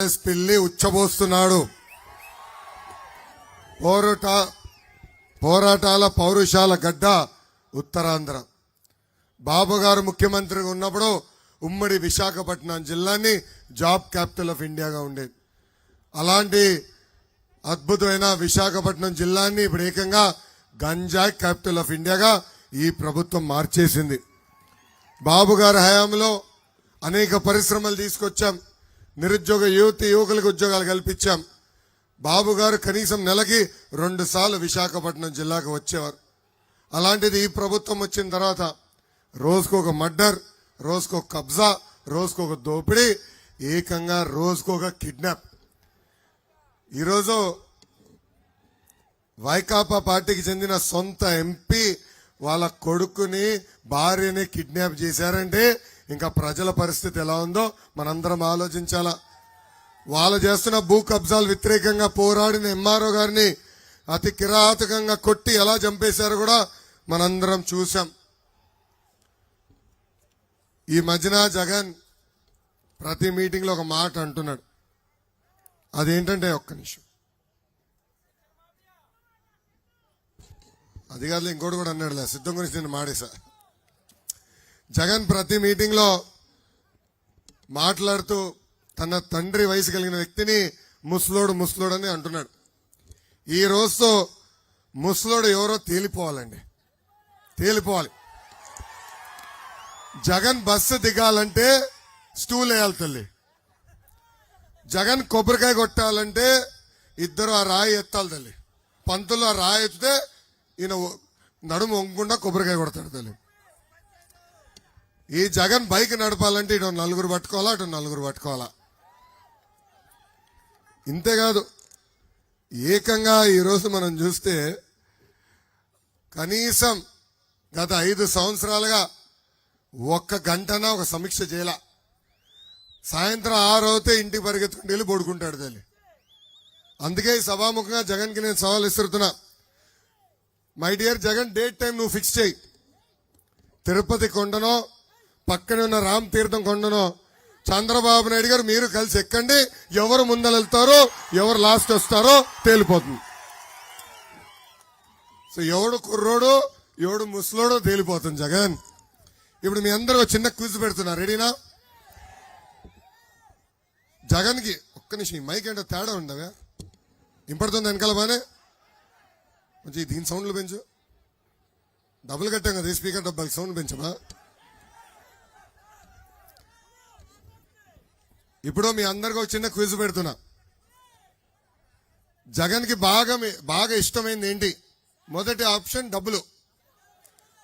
కాంగ్రెస్ పిల్లి ఉచ్చబోస్తున్నాడు. పోరాట పోరాటాల పౌరుషాల గడ్డ ఉత్తరాంధ్ర. బాబు గారు ముఖ్యమంత్రిగా ఉన్నప్పుడు ఉమ్మడి విశాఖపట్నం జిల్లాని జాబ్ క్యాపిటల్ ఆఫ్ ఇండియాగా ఉండేది. అలాంటి అద్భుతమైన విశాఖపట్నం జిల్లాని ఇప్పుడు ఏకంగా గంజాయి క్యాపిటల్ ఆఫ్ ఇండియాగా ఈ ప్రభుత్వం మార్చేసింది. బాబు గారి హయాంలో అనేక పరిశ్రమలు తీసుకొచ్చాం. నిరుద్యోగ యువతి యువకులకు ఉద్యోగాలు కల్పించాం. బాబు గారు కనీసం నెలకి రెండు సార్లు విశాఖపట్నం జిల్లాకు వచ్చేవారు. అలాంటిది ఈ ప్రభుత్వం వచ్చిన తర్వాత రోజుకు ఒక మర్డర్ రోజుకు ఒక కబ్జా రోజుకు ఒక దోపిడీ ఏకంగా రోజుకు ఒక కిడ్నాప్. ఈరోజు వైకాపా పార్టీకి చెందిన సొంత ఎంపీ వాళ్ళ కొడుకుని భార్యని కిడ్నాప్ చేశారంటే ఇంకా ప్రజల పరిస్థితి ఎలా ఉందో మనందరం ఆలోచించాలా. వాళ్ళు చేస్తున్న భూ కబ్జాలు వ్యతిరేకంగా పోరాడిన ఎంఆర్ఓ గారిని అతి కిరాతకంగా కొట్టి ఎలా చంపేశారో కూడా మనందరం చూసాం ఈ మధ్యన జగన్ ప్రతి మీటింగ్లో ఒక మాట అంటున్నాడు. అదేంటంటే ఒక్క నిమిషం. అది కాదు ఇంకోటి కూడా అన్నాడులే. సిద్ధం గురించి నేను మాడేశా. జగన్ ప్రతి మీటింగ్లో మాట్లాడుతూ తన తండ్రి వయసు కలిగిన వ్యక్తిని ముసలోడు ముసలోడు అని అంటున్నాడు. ఈ రోజుతో ముసలోడు ఎవరో తేలిపోవాలండి. తేలిపోవాలి. జగన్ బస్సు దిగాలంటే స్టూల్ వేయాలి తల్లి. జగన్ కొబ్బరికాయ కొట్టాలంటే ఇద్దరు ఆ రాయి ఎత్తాలి తల్లి. పంతులు ఆ రాయి ఎత్తితే ఈయన నడుము వంగకుండా కొబ్బరికాయ కొడతాడు తల్లి. ఈ జగన్ బైక్ నడపాలంటే ఇటు నలుగురు పట్టుకోవాలా అటు నలుగురు పట్టుకోవాలా? ఇంతేకాదు ఏకంగా ఈరోజు మనం చూస్తే కనీసం గత ఐదు సంవత్సరాలుగా ఒక్క గంటన ఒక సమీక్ష చేయాల. సాయంత్రం ఆరు అవుతే ఇంటికి పరిగెత్తుకుంటూ వెళ్ళి పడుకుంటాడు తల్లి. అందుకే ఈ సభాముఖంగా జగన్కి నేను సవాల్ ఇస్తున్నా my dear Jagan date time నువ్వు ఫిక్స్ చేయి. తిరుపతి కొండనో పక్కనే ఉన్న రామ్ తీర్థం కొండను చంద్రబాబు నాయుడు గారు మీరు కలిసి ఎక్కండి. ఎవరు ముందర వెళ్తారో ఎవరు లాస్ట్ వస్తారో తేలిపోతుంది. సో ఎవడు కుర్రోడు ఎవడు ముసలోడో తేలిపోతుంది జగన్. ఇప్పుడు మీ అందరూ చిన్న క్విజ్ పెడుతున్నా. రెడీనా? జగన్కి ఒక్క నిమిషం ఈ మైక్ అంటే తేడా ఉండవా? ఇంపడుతుంది వెనకాల బానే కొంచెం దీని సౌండ్లు పెంచు. డబ్బులు కట్టాం కదా ఈ స్పీకర్ డబ్బాకి సౌండ్ పెంచమా? ఇప్పుడు మీ అందరికి ఒక చిన్న క్విజ్ పెడుతున్నా. జగన్కి బాగా మీ- బాగా ఇష్టమైంది ఏంటి? మొదటి ఆప్షన్ డబ్బులు.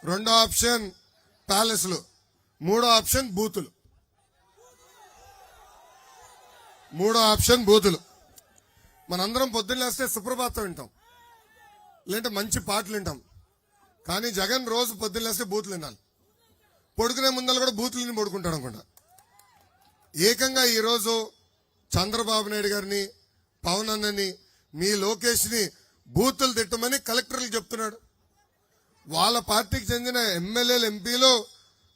రెండో ఆప్షన్ ప్యాలెస్లు. మూడో ఆప్షన్ బూతులు. మూడో ఆప్షన్ బూతులు. మనందరం పొద్దున్నేస్తే సుప్రభాతం వింటాం. లేదంటే మంచి పాటలు వింటాం. కానీ జగన్ రోజు పొద్దున్నేస్తే బూతులు వినాలి. పొడుకునే ముందర కూడా బూతులు విని పడుకుంటాడు అనుకుంటా. ఏకంగా ఈరోజు చంద్రబాబు నాయుడు గారిని పవన్ అన్నని మీ లోకేష్ని బూతులు తిట్టమని కలెక్టర్లు చెప్తున్నాడు. వాళ్ళ పార్టీకి చెందిన ఎమ్మెల్యేలు ఎంపీలు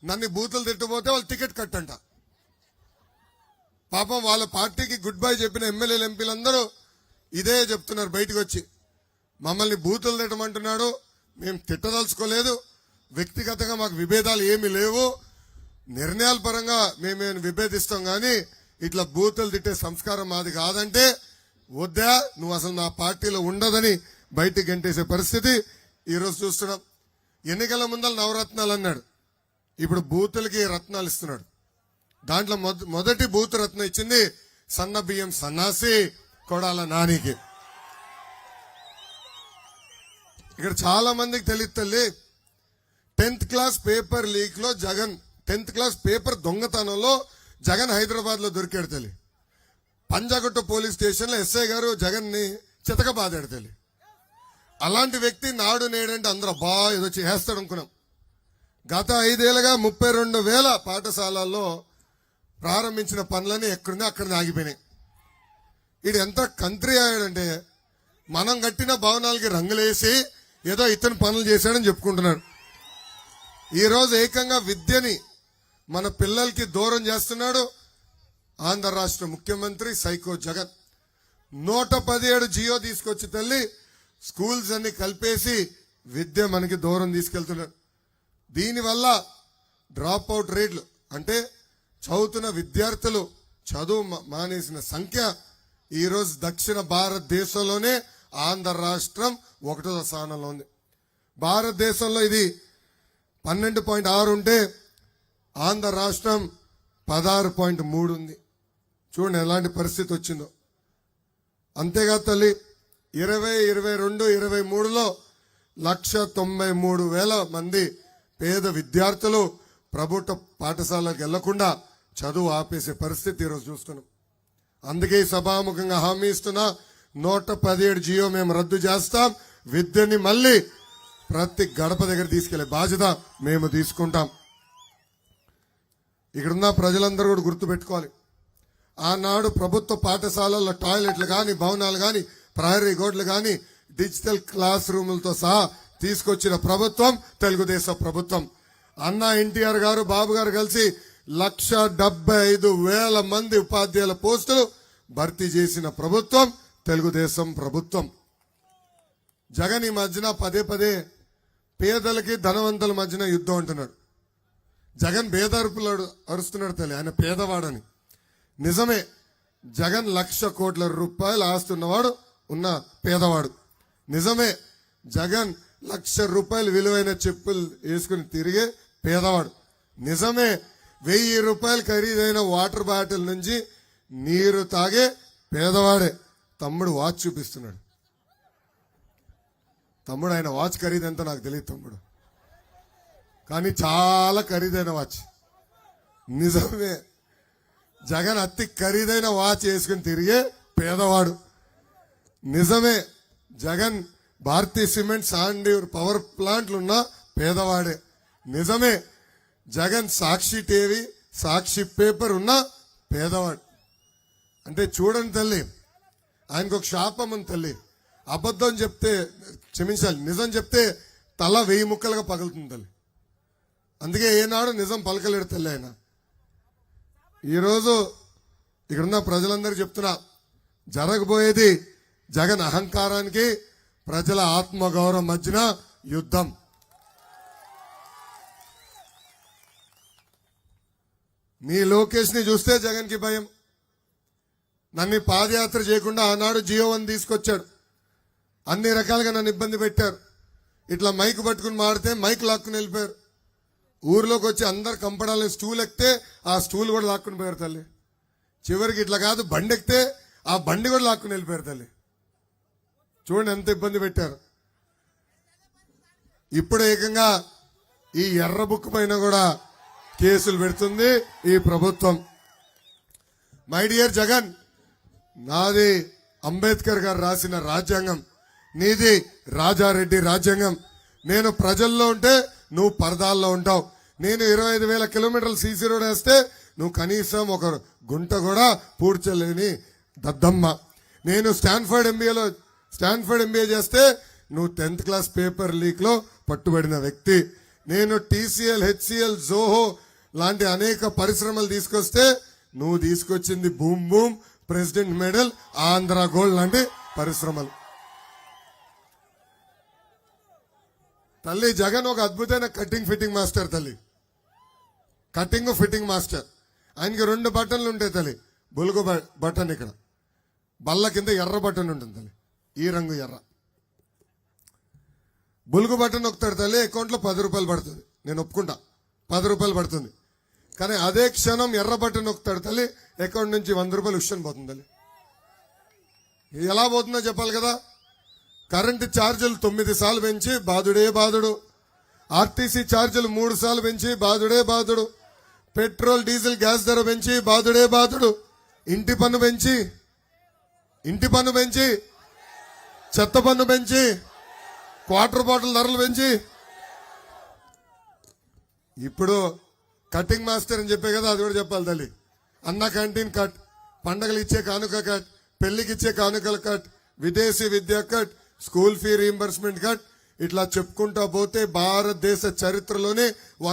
నన్ను బూతులు తిట్టబోతే వాళ్ళు టికెట్ కట్టంట. పాపం వాళ్ళ పార్టీకి గుడ్ బై చెప్పిన ఎమ్మెల్యేలు ఎంపీలందరూ ఇదే చెప్తున్నారు బయటకు వచ్చి మమ్మల్ని బూతులు తిట్టమంటున్నాడు. మేము తిట్టదలుచుకోలేదు. వ్యక్తిగతంగా మాకు విభేదాలు ఏమీ లేవు. నిర్ణయాల పరంగా మేము విభేదిస్తాం కానీ ఇట్లా బూతులు తిట్టే సంస్కారం మాది కాదంటే వద్దా నువ్వు అసలు నా పార్టీలో ఉండదని బయటికి గంటేసే పరిస్థితి ఈరోజు చూస్తున్నాం. ఎన్నికల ముందర నవరత్నాలు అన్నాడు. ఇప్పుడు బూతులకి రత్నాలు ఇస్తున్నాడు. దాంట్లో మొద- మొదటి బూత్ రత్నం ఇచ్చింది సన్న బియ్యం సన్నాసి కొడాల నానికి. ఇక్కడ చాలా మందికి తెలియదు తల్లి. టెన్త్ క్లాస్ పేపర్ లీక్లో జగన్ టెన్త్ క్లాస్ పేపర్ దొంగతనంలో జగన్ హైదరాబాద్లో దొరికాడు తల్లి. పంజాగుట్ట పోలీస్ స్టేషన్లో ఎస్ఐ గారు జగన్ని చితక బాదాడు తల్లి. అలాంటి వ్యక్తి నాడు నేడంటే అందరూ బా ఏదో చేస్తాడు అనుకున్నాం. గత ఐదేళ్ళుగా ముప్పై రెండు వేల పాఠశాలల్లో ప్రారంభించిన పనులని ఎక్కడుందో అక్కడ ఆగిపోయినాయి. ఇది ఎంత కంట్రీ అయ్యాడంటే మనం కట్టిన భవనాలకి రంగులేసి ఏదో ఇతను పనులు చేశాడని చెప్పుకుంటున్నాడు. ఈరోజు ఏకంగా విద్యని మన పిల్లలకి దూరం చేస్తున్నాడు ఆంధ్ర రాష్ట్ర ముఖ్యమంత్రి సైకో జగన్. నూట పదిహేడు జియో తీసుకొచ్చి తల్లి స్కూల్స్ అన్ని కలిపేసి విద్య మనకి దూరం తీసుకెళ్తున్నారు దీనివల్ల డ్రాప్ అవుట్ రేట్లు అంటే చదువుతున్న విద్యార్థులు చదువు మానేసిన సంఖ్య ఈరోజు దక్షిణ భారతదేశంలోనే ఆంధ్ర రాష్ట్రం ఒకటో స్థానంలో ఉంది. భారతదేశంలో ఇది పన్నెండు పాయింట్ ఆరు ఉంటే ఆంధ్ర రాష్ట్రం పదహారు పాయింట్ మూడు ఉంది. చూడండి ఎలాంటి పరిస్థితి వచ్చిందో. అంతేగా తల్లి ఇరవై ఇరవై రెండు ఇరవై మూడులో లక్ష తొంభై మూడు వేల మంది పేద విద్యార్థులు ప్రభుత్వ పాఠశాలకు వెళ్ళకుండా చదువు ఆపేసే పరిస్థితి ఈరోజు చూస్తున్నాం. అందుకే ఈ సభాముఖంగా హామీ ఇస్తున్నా నూట పదిహేడు జియో మేము రద్దు చేస్తాం విద్యని మళ్ళీ ప్రతి గడప దగ్గర తీసుకెళ్ళే బాధ్యత మేము తీసుకుంటాం. ఇక్కడున్న ప్రజలందరూ కూడా గుర్తుపెట్టుకోవాలి. ఆనాడు ప్రభుత్వ పాఠశాలల్లో టాయిలెట్లు కానీ భవనాలు కానీ ప్రహరీ గోడలు కానీ డిజిటల్ క్లాస్ రూములతో సహా తీసుకొచ్చిన ప్రభుత్వం తెలుగుదేశం ప్రభుత్వం. అన్న ఎన్టీఆర్ గారు బాబు గారు కలిసి లక్ష ఐదు వేల మంది ఉపాధ్యాయుల పోస్టులు భర్తీ చేసిన ప్రభుత్వం తెలుగుదేశం ప్రభుత్వం. జగన్ ఈ మధ్యన పదే పదే పేదలకి ధనవంతుల మధ్యన యుద్ధం అంటున్నాడు. జగన్ పేదరుపులు అరుస్తున్నాడు తల్లి. ఆయన పేదవాడని. నిజమే జగన్ లక్ష కోట్ల రూపాయలు ఆస్తున్నవాడు ఉన్న పేదవాడు. నిజమే జగన్ లక్ష రూపాయలు విలువైన చెప్పులు వేసుకుని తిరిగే పేదవాడు. నిజమే వెయ్యి రూపాయలు ఖరీదైన వాటర్ బాటిల్ నుంచి నీరు తాగే పేదవాడే. తమ్ముడు వాచ్ చూపిస్తున్నాడు. తమ్ముడు ఆయన వాచ్ ఖరీదు ఎంత నాకు తెలియదు తమ్ముడు. కానీ చాలా ఖరీదైన వాచ్. నిజమే. జగన్ అతి ఖరీదైన వాచ్ వేసుకుని తిరిగే పేదవాడు. నిజమే. జగన్ భారతీయ సిమెంట్ సాండ్ పవర్ ప్లాంట్లు ఉన్న పేదవాడే. నిజమే. జగన్ సాక్షి టీవీ సాక్షి పేపర్ ఉన్న పేదవాడు. అంటే చూడండి తల్లి ఆయనకు ఒక శాపం ఉంది తల్లి. అబద్ధం చెప్తే క్షమించాలి నిజం చెప్తే తల వెయ్యి ముక్కలుగా పగులుతుంది తల్లి. అందుకే ఏనాడు నిజం పలకలేడు తల్లి ఆయన. ఈరోజు ఇక్కడున్న ప్రజలందరూ చెప్తున్నా జరగబోయేది జగన్ అహంకారానికి ప్రజల ఆత్మగౌరవం మధ్యన యుద్ధం. మీ లోకేష్ని చూస్తే జగన్కి భయం. నన్ను పాదయాత్ర చేయకుండా ఆనాడు జియో వన్ తీసుకొచ్చాడు. అన్ని రకాలుగా నన్ను ఇబ్బంది పెట్టారు. ఇట్లా మైక్ పట్టుకుని మాడితే మైక్ లాక్కుని వెళ్ళిపోయారు. ఊర్లోకి వచ్చి అందరు కంపడాలని స్టూల్ ఎక్కితే ఆ స్టూల్ కూడా లాక్కుని పోయారు తల్లి. చివరికి ఇట్లా కాదు బండి ఎక్కితే ఆ బండి కూడా లాక్కుని వెళ్ళిపోయారు తల్లి. చూడండి ఎంత ఇబ్బంది పెట్టారు. ఇప్పుడు ఏకంగా ఈ ఎర్ర బుక్ పైన కూడా కేసులు పెడుతుంది ఈ ప్రభుత్వం. మై డియర్ జగన్ నాది అంబేద్కర్ గారు రాసిన రాజ్యాంగం నీది రాజారెడ్డి రాజ్యాంగం. నేను ప్రజల్లో ఉంటే నువ్వు పరదాల్లో ఉంటావు. నేను ఇరవై ఐదు వేల కిలోమీటర్లు సీసీ రోడ్ వేస్తే నువ్వు కనీసం ఒక గుంట కూడా పూడ్చలేని దద్దమ్మ. నేను స్టాన్ఫర్డ్ ఎంబీఏలో స్టాన్ఫర్డ్ ఎంబీఏ చేస్తే నువ్వు టెన్త్ క్లాస్ పేపర్ లీక్లో పట్టుబడిన వ్యక్తి. నేను టీసీఎల్ హెచ్సిఎల్ జోహో లాంటి అనేక పరిశ్రమలు తీసుకొస్తే నువ్వు తీసుకొచ్చింది boom boom president medal Andhra gold లాంటి పరిశ్రమలు. తల్లి జగన్ ఒక అద్భుతమైన కటింగ్ ఫిట్టింగ్ మాస్టర్ తల్లి. Cutting fitting master. ఆయనకి రెండు బటన్లు ఉంటాయి తల్లి. బులుగు బ- బటన్ ఇక్కడ. బల్ల కింద ఎర్ర బటన్ ఉంటుంది తల్లి. ఈ రంగు ఎర్ర. బొలుగు బటన్ నొక్కుతాడు తల్లి అకౌంట్లో పది రూపాయలు పడుతుంది. నేను ఒప్పుకుంటా. పది రూపాయలు పడుతుంది. కానీ అదే క్షణం ఎర్ర బటన్ నొక్కుతాడు తల్లి అకౌంట్ నుంచి వంద రూపాయలు ఉషన్ పోతుంది తల్లి. ఇది ఎలా పోతుందో చెప్పాలి కదా? కరెంటు ఛార్జీలు తొమ్మిది సార్లు పెంచి బాధుడే బాధుడు. ఆర్టీసీ ఛార్జీలు మూడు సార్లు పెంచి బాధుడే బాధుడు. పెట్రోల్ డీజిల్ గ్యాస్ ధర పెంచి బాధుడే బాధుడు. ఇంటి పన్ను పెంచి ఇంటి పన్ను పెంచి చెత్త పన్ను పెంచి క్వార్టర్ బాటిల్ ధరలు పెంచి. ఇప్పుడు కటింగ్ మాస్టర్ అని చెప్పే కదా అది కూడా చెప్పాలి తల్లి. అన్న క్యాంటీన్ కట్ పండగలు ఇచ్చే కానుక కట్ పెళ్ళికి ఇచ్చే కానుకల కట్ విదేశీ విద్య cut school fee reimbursement cut ఇట్లా చెప్పుకుంటా పోతే భారతదేశ చరిత్రలోనే